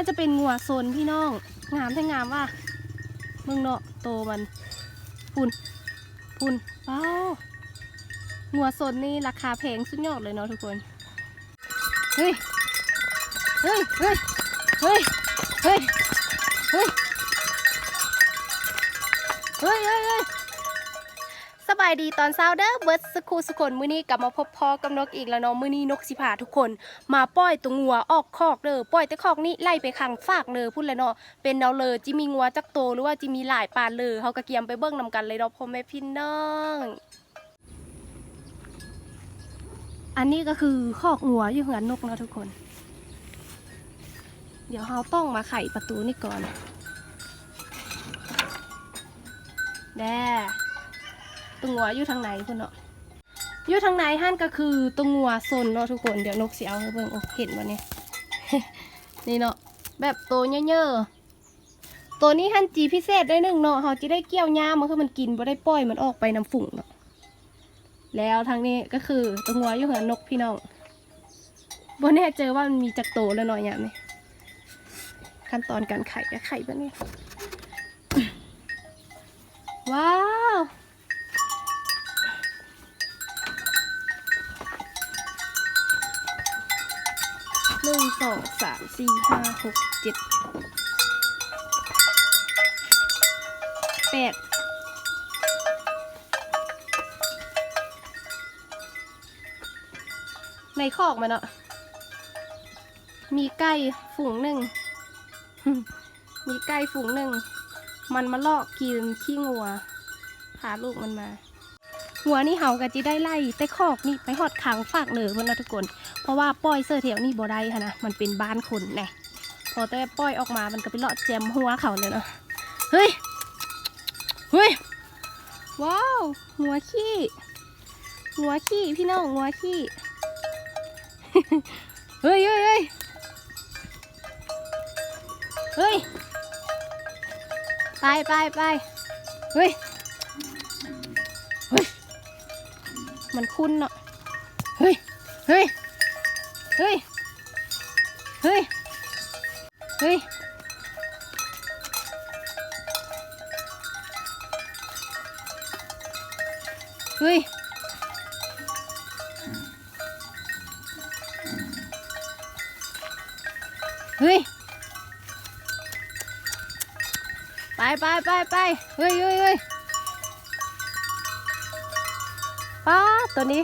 น่าจะเป็นงัวโซนพี่น้อง งามแท้งามว่ามึงเนาะโตมันพุ่นพุ่นเป้างัวโซนนี่ราคาแพงสุดยอดเลยเนาะทุกคน เฮ้ย เฮ้ย เฮ้ย เฮ้ย เฮ้ย เฮ้ย เฮ้ยเฮ้ย บายดีตอนเช้าเด้อเบิร์ดสกูสุคนมื้อนี้กลับมาพบพอกับนกอีกแล้วเนาะมื้อนี้นกสิพาทุกคน มาปล่อยตัวงัวออกคอกเด้อปล่อยแต่คอกนี้ไล่ไปขังฝากเลยพูดเลยเนาะเป็นเนาเลยจิมีงัวจักโตหรือว่าจิมีหลายปานเลยเฮาก็เกียมไปเบิ่งนำกันเลยเนาะพ่อแม่พี่น้องอันนี้ก็คือคอกงัวอยู่เหือนนกเนาะทุกคน เดี๋ยวเราต้องมาไขประตูนี่ก่อนแด่ ตัวงัวอยู่ทางไหนคุณเนาะอยู่ทางไหนหั่นก็คือตัวงัวซนเนาะทุกคนเดี๋ยวนกสิเอาให้เบิ่งโอ้เห็นบ่เนี่ยนี่เนาะแบบโตเยอะๆตัวนี้หั่นจีพิเศษได้หนึ่งเนาะเขาจะได้เกี่ยวหญ้ามันคือมันกินบ่ได้ปล่อยมันออกไปน้ำฝุ่งเนาะแล้วทางนี้ก็คือตัวงัวอยู่เหือนนกพี่น้องบ่แน่เจอว่ามันมีจักโตแล้วเนาะอย่างนี้ขั้นตอนการไข่ก็ไข่แบบนี้ ว้าว หนึ่งสองสามสี่ห้าหกเจ็ดแปดในคอกมันเนาะมีไก่ฝูงหนึ่ง มีไก่ฝูงหนึ่ง มันมาลอกกินขี้งัว พาลูกมันมา หัวนี่เห่ากันจะได้ไล่แต่คอกนี่ไปหอดขังฝากเหนือเพื่อนนะทุกคน เพราะว่าป้อยเสื้อแถวนี่บ่ได้ค่ะนะมันเป็นบ้านคนแน่พอแต่ป้อยออกมามันก็ไปเลาะแจมหัวเขาเลยเนาะเฮ้ยเฮ้ยว้าวหัวขี้หัวขี้พี่น้องหัวขี้เฮ้ยเฮ้ยเฮ้ยเฮ้ยไปไปไปเฮ้ย มันคุ้นเนาะ เฮ้ย เฮ้ย เฮ้ย เฮ้ย เฮ้ย เฮ้ย เฮ้ย ไปไปไปไปเฮ้ยเฮ้ยเฮ้ย ตัวนี้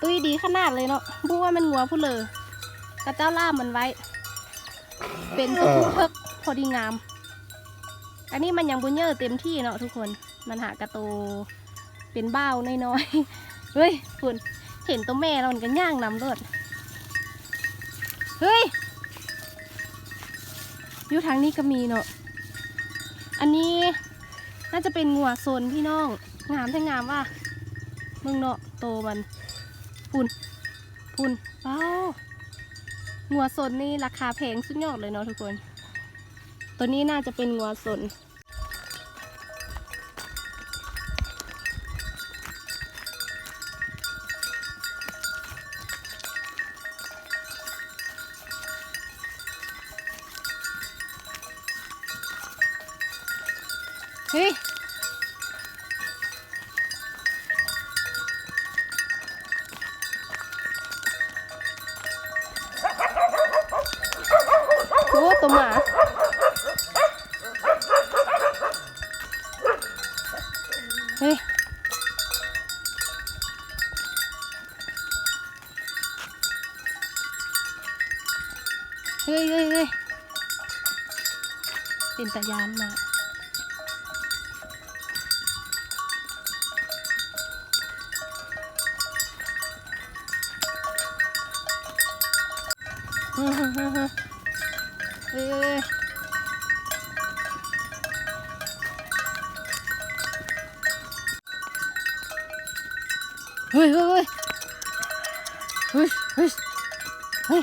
ตุ้ยดีขนาดเลยเนาะบูว่ามันงัวผู้เลยกระเจ้าล่ามมันไว้ เป็นตัวผู้เพิกพอดีงาม อันนี้มันยังบุญเยอะเต็มที่เนาะทุกคน มันหากระโตเป็นเบ้าน้อยๆ เฮ้ยคุณเห็นตัวแม่เรานกันย่างนำรถเฮ้ย อยู่ทางนี้ก็มีเนาะ อันนี้น่าจะเป็นงัวโซนพี่น้อง งามแท้งามว่า มึงเนาะโตมันพุ่นพุ่นเป้างัวโซนนี่ราคาแพงสุดยอดเลยเนาะทุกคน ตัวนี้น่าจะเป็นงัวโซนเฮ้ย เฮ้ยเฮ้ยเฮ้ยเป็นตายานมาเฮ้ยเฮ้ยเฮ้ยเฮ้ยเฮ้ยเฮ้ย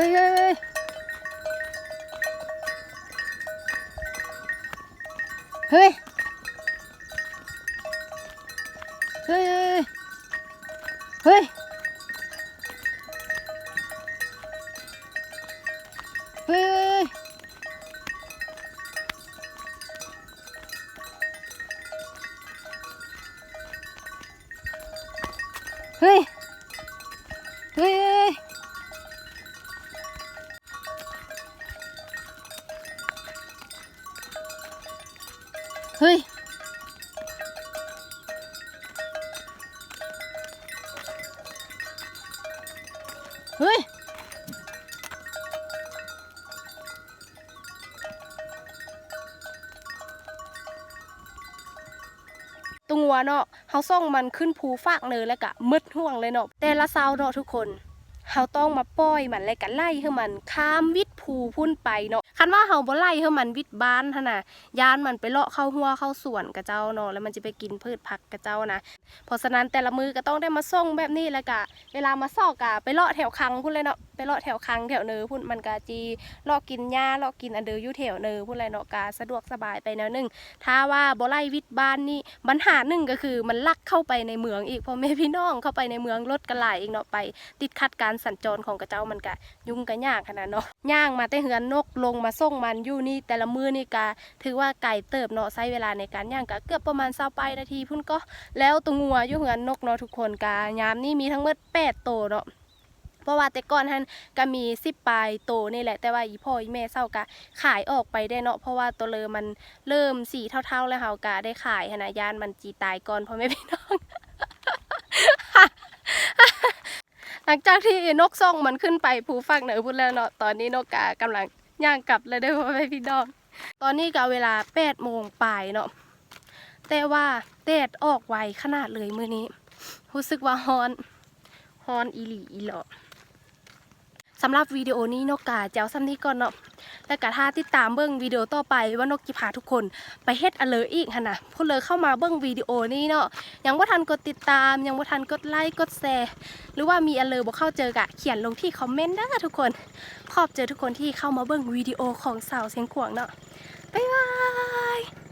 えいえいえいえいえいえいふいふい เฮ้ยตัวงัวเนาะเฮาส่องมันขึ้นภูฟากเนยแล้วก็มืดห่วงเลยเนาะแต่ละเซาเนาะทุกคนเฮาต้องมาป้อยมันแล้วก็ไล่ให้มันข้ามวิดูพุ่นไปเนาะคันว่าเฮาบ่ไล่เฮามันวิดบ้านหั่นน่ะยานมันไปเลาะเข้าหัวเข้าสวนกะเจ้าเนาะแล้วมันจะไปกินพืชผักกะเจ้านะเพราะฉะนั้นแต่ละมือก็ต้องได้มาส่งแบบนี้แล้วก็เวลามาซอกกะไปเลาะแถวคังพุ่นเลยเนาะ ไปเลาะแถวคังแถวเนอพุ่นมันก็จีเลาะกินหญ้าเลาะกินอันเดออยู่แถวเนอพุ่นเลยเนาะก็สะดวกสบายไปแนวหนึงถ้าว่าบ่ไล่วิทย์บ้านนี่ปัญหาหนึ่งก็คือมันลักเข้าไปในเมืองอีกพ่อแม่พี่น้องเข้าไปในเมืองรถกระหลายอีกเนาะไป ติดขัดการสัญจรของกระเจ้ามันก็ยุ่งกันยากขนาดเนาะย่างมาแต่เหือนนกลงมาส่งมันอยู่นี่แต่ละมือนี่ก็ถือว่าไก่เติบเนาะใช้เวลาในการย่างก็เกือบประมาณ20ไปนาทีพุ่นก็แล้วตัวงัวอยู่เหือนนกเนาะทุกคนกายามนี่มีทั้งหมด8โตวเนาะ เพราะว่าแต่ก่อนท่านก็มี10ปลายโตนี่แหละแต่ว่าอีพ่ออีแม่เศร้ากะขายออกไปได้เนาะเพราะว่าตัวเลอมันเริ่มสีเท่าๆแล้วเฮากะได้ขายหั้นนะยานมันจีตายก่อนพ่อแม่พี่น้อง หลังจากที่นกส่งมันขึ้นไปภูฟักเหนือพูดแล้วเนาะตอนนี้นกกะกำลังย่างกลับเลยได้พ่อแม่พี่น้อง ตอนนี้ก็เวลา8โมงปลายเนาะแต่ว่าแดดออกไวขนาดเลยมื้อนี้รู้สึกว่าฮอนฮอนอีหลีอีหลอ สำหรับวิดีโอนี้นกกาเจ้าซ้ำนี้ก่อนเนาะแล้วก็ถ้าติดตามเบิ้งวิดีโอต่อไปว่านกจิพาทุกคน ไปเฮ็ดอเลออีกหั่นะพูดเลยเข้ามาเบิ้งวิดีโอนี้เนาะยังว่าทันกดติดตาม ยังว่าทันกดไลค์กดแชร์หรือว่ามีอเลอบ่เข้าเจอกะเขียนลงที่คอมเมนต์ได้ทุกคน ขอบเจอทุกคนที่เข้ามาเบิ้งวิดีโอของสาวเสียงขวงเนาะบ๊ายบาย